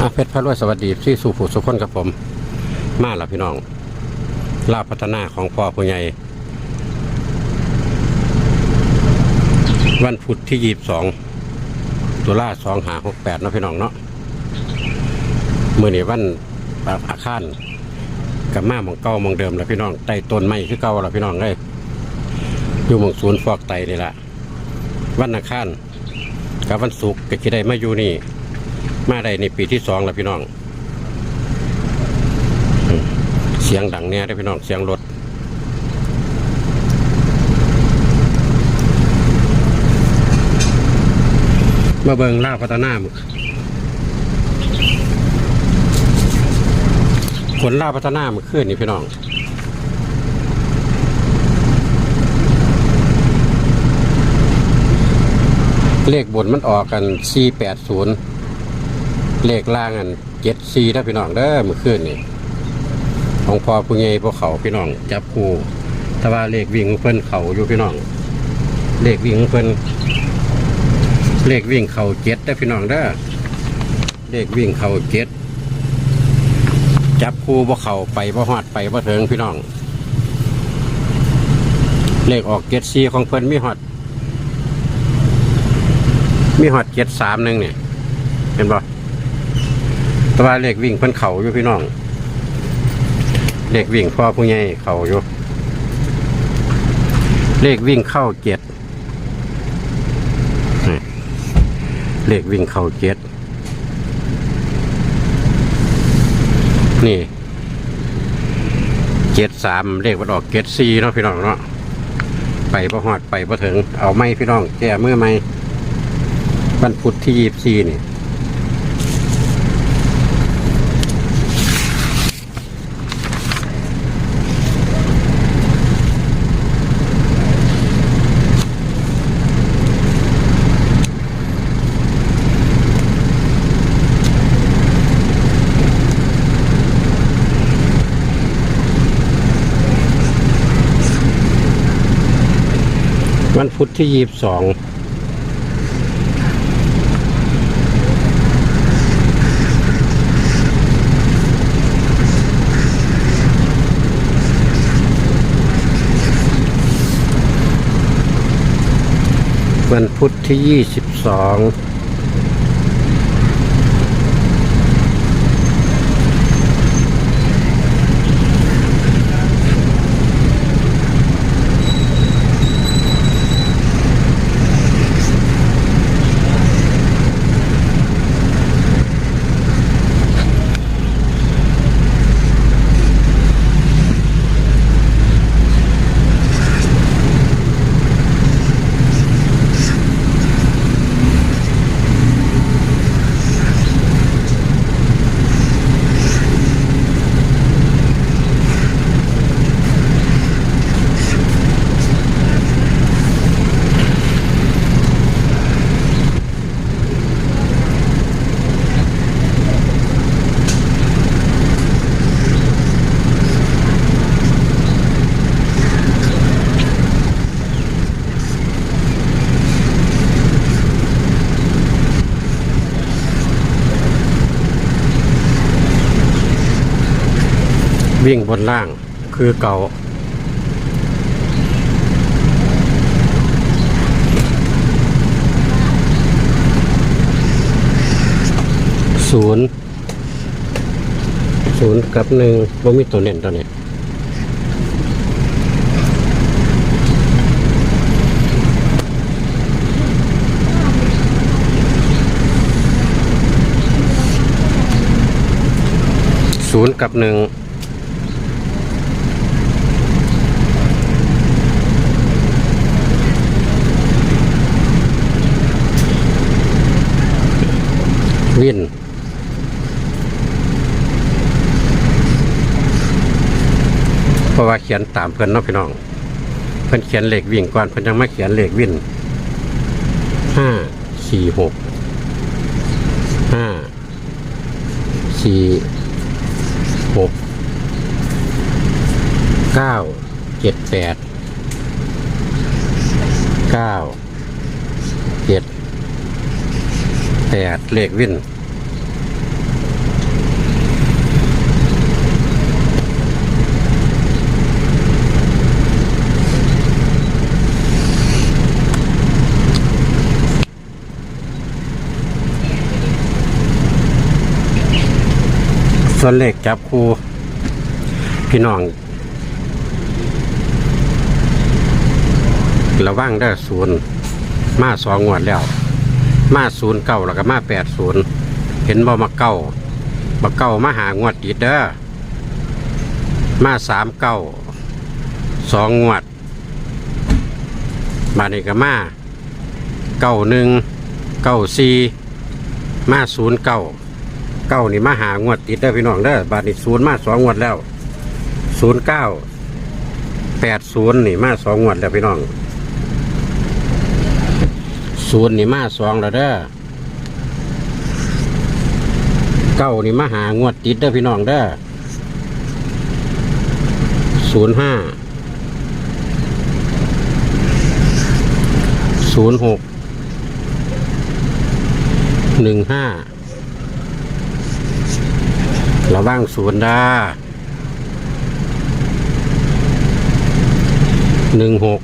อาเพชรพระรวยสวัสดีที่สู่ผู้สุขคนกับผม มาแล้วพี่น้องลาพัฒนาของพ่อผู้ใหญ่วันพุธที่ยีบสองตุลาสองหาหกแปดนะพี่น้องเนาะเมื่อนี้วันอาคารกับมาหมองเก่าหมองเดิมแล้วพี่น้องไต่ต้นไม้คือเก่าแล้วพี่น้องเลยอยู่หมองศูนย์ฟอกไตนี่แหละวันอาคารกับวันศุกร์ก็จะได้มาอยู่นี่ มาได้ในปีที่สองแล้วพี่น้อง เสียงดังเนี่ยได้พี่น้องเสียงรถมาเบิงล่าวพัฒนามึกผลล่าวพัฒนามึกขึ้นนี่พี่น้องเลขบนมันออกกัน 480 เลขล่างอันเจ็ดซีถ้าพี่น้องเด้อเมื่อคืนนี่ของพอผู้ใหญ่พวกเขาพี่น้องจับคู่แต่ว่าเลขวิ่งเพิ่นเขาอยู่พี่น้อง เลขวิ่งเพิ่นเลขวิ่งเขาเจ็ดได้พี่น้องเด้อเลขวิ่งเขาเจ็ดจับคู่พบ่เขาไปพบ่ฮอดไปพบ่ถึงพี่น้อง เลขออกเจ็ดซีของเพิ่นมีฮอดมีฮอดเจ็ดสามหนึ่งเนี่ยเห็นบ่ แต่ว่าเลขวิ่งเพิ่นเขาอยู่พี่น้อง เลขวิ่งพ่อผู้ใหญ่เขาอยู่เลขวิ่งเข้าเจ็ดเลขวิ่งเข้าเจ็ดนี่เจ็ดสามเลขมันออกเจ็ดสี่เนาะพี่น้องเนาะไปประหอดไปประถึง เอาไม่พี่น้องแก้เมื่อไม่วันพุธที่ยี่สี่นี่ วันพุธที่ยีบสองวันพุธที่ยี่สิบสอง วิ่งบนล่างคือเก่า ศูนย์ศูนย์กับหนึ่งบ่มีตัวเน้นตัวนี้ศูนย์กับหนึ่ง วินเพราะว่าเขียนตามเพื่อนเนาะพี่น้อง เพื่อนเขียนเลขวิ่งก่อนเพื่อนยังไม่เขียนเลขวินห้าสี่หกห้าสี่หกเก้าเจ็ดแปดเก้าเจ็ด แปดเลขวิ่นส่วนเลขจับครูพี่น้อง ระว่างได้ศูนย์มาสองงวดแล้ว มาศูนย์เก้าแล้วก็มาแปดศูนย์เห็นบ่มาเก้ามาเก้ามาหางวดอีกเด้อมาสามเก้าสองงวด มาเนี่ก็มาเก้าหนึ่งเก้าสี่มาศูนย์เก้าเก้านี่มาหางวดติดเด้อพี่น้องเด้อบาทนี่ศูนย์มาสองงวดแล้วศูนย์เก้าแปดศูนย์นี่มาสองงวดแล้วพี่น้อง ศูนย์นี่มาสองแล้วเด้อเก้านี่มาหางวดติดเด้อพี่น้องเด้อศูนย์ห้าศูนย์หกหนึ่งห้าระว่างศูนย์ด้าหนึ่งหก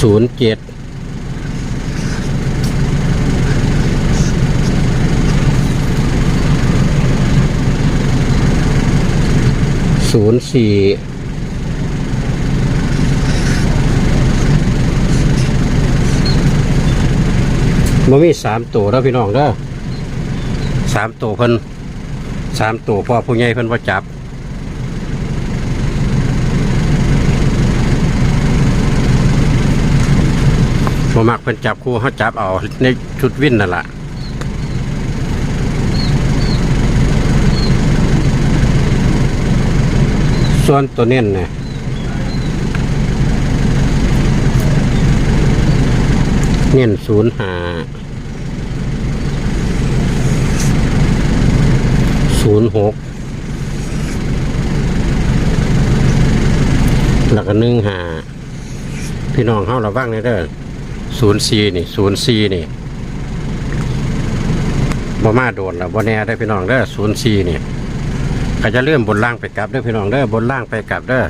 ศูนย์เจ็ดศูนย์สี่มันมีสามตัวแล้วพี่น้องเด้อสามตัวเพิ่นสามตัวพ่อผู้ใหญ่เพิ่นว่าจับ บ่มักเพิ่นจับคู่เขาจับเอาในชุดวินนั่นล่ะส่วนตัวเน้นเนี่ยเน้นศูนย์หาศูนย์หกแล้วก็หนึ่งหาพี่น้องเขาระวังเลยเด้อ ศูนย์ซีนี่ศูนย์ซีนี่บ่มาโดนแล้วบ่แน่ได้พี่น้องเด้อศูนย์ซีนี่ก็จะเริ่มบนล่างไปกลับเด้อพี่น้องเด้อบนล่างไปกลับเด้อ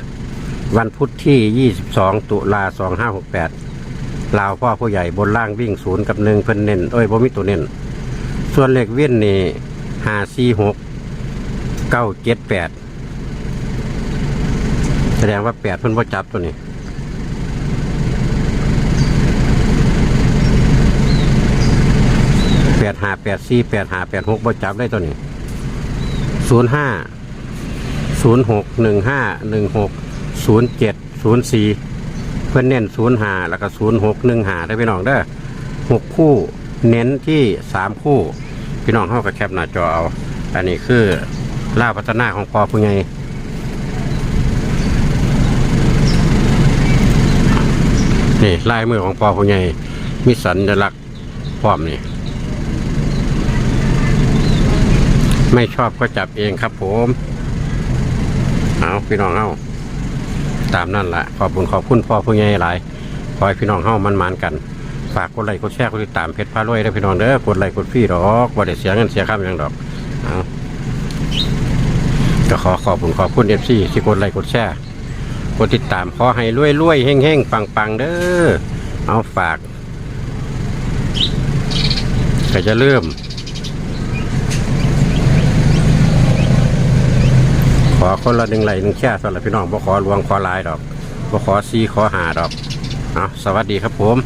วันพุธที่ 22 ตุลา2568ลาวพ่อผู้ใหญ่บนล่างวิ่งศูนย์กับหนึ่งเพิ่นเน้นเอ้ยบ่มีตัวเน้นส่วนเลขเวียนนี่ห้าสี่หกเก้าเจ็ดแปดแสดงว่าแปดเพิ่นบ่จับตัวนี้ แป ดห้าแปดสี่แปดห้าแปดหกบ่จับได้ตัวนี้ศูนย์ห้าศูนย์หกหนึ่งห้าหนึ่งหกศูนย์เจ็ดศูนย์สี่เพื่อนเน้นศูนย์ห้าแล้วก็ศูนย์หกหนึ่งห้าได้พี่น้องเด้อหกคู่เน้นที่สามคู่ พี่น้องเข้ากับแคปหน้าจอเอา อันนี้คือล่าพัฒนาของพอผู้ใหญ่นี่ลายมือของพอผู้ใหญ่มีสัญลักษณ์พร้อมนี่ ไม่ชอบก็จับเองครับผมเอาพี่น้องเฮาตามนั่นแหละขอบคุณขอบคุณพ่อผู้ใหญ่หลายขอให้พี่น้องเฮามันมานกัน ฝากกดไลค์กดแชร์กดติดตามเพจพารวยด้พี่น้องเด้อกดไลค์กดฟรีดอกว่าได้เสียเงินเสียค่าอย่างดอกเอาก็ขอขอบคุณขอบคุณเอฟซีที่กดไลค์กดแชร์กดติดตามขอให้รวยรวยเฮงเฮงปังปังเด้อเอาฝากก็จะเริ่ม ขอคนละหนึ่งไหลหนึ่งแช่สำหรับพี่น้องบ่ขอหลวงขอลายดอกบ่ขอซีขอหาดอกเอาสวัสดีครับผม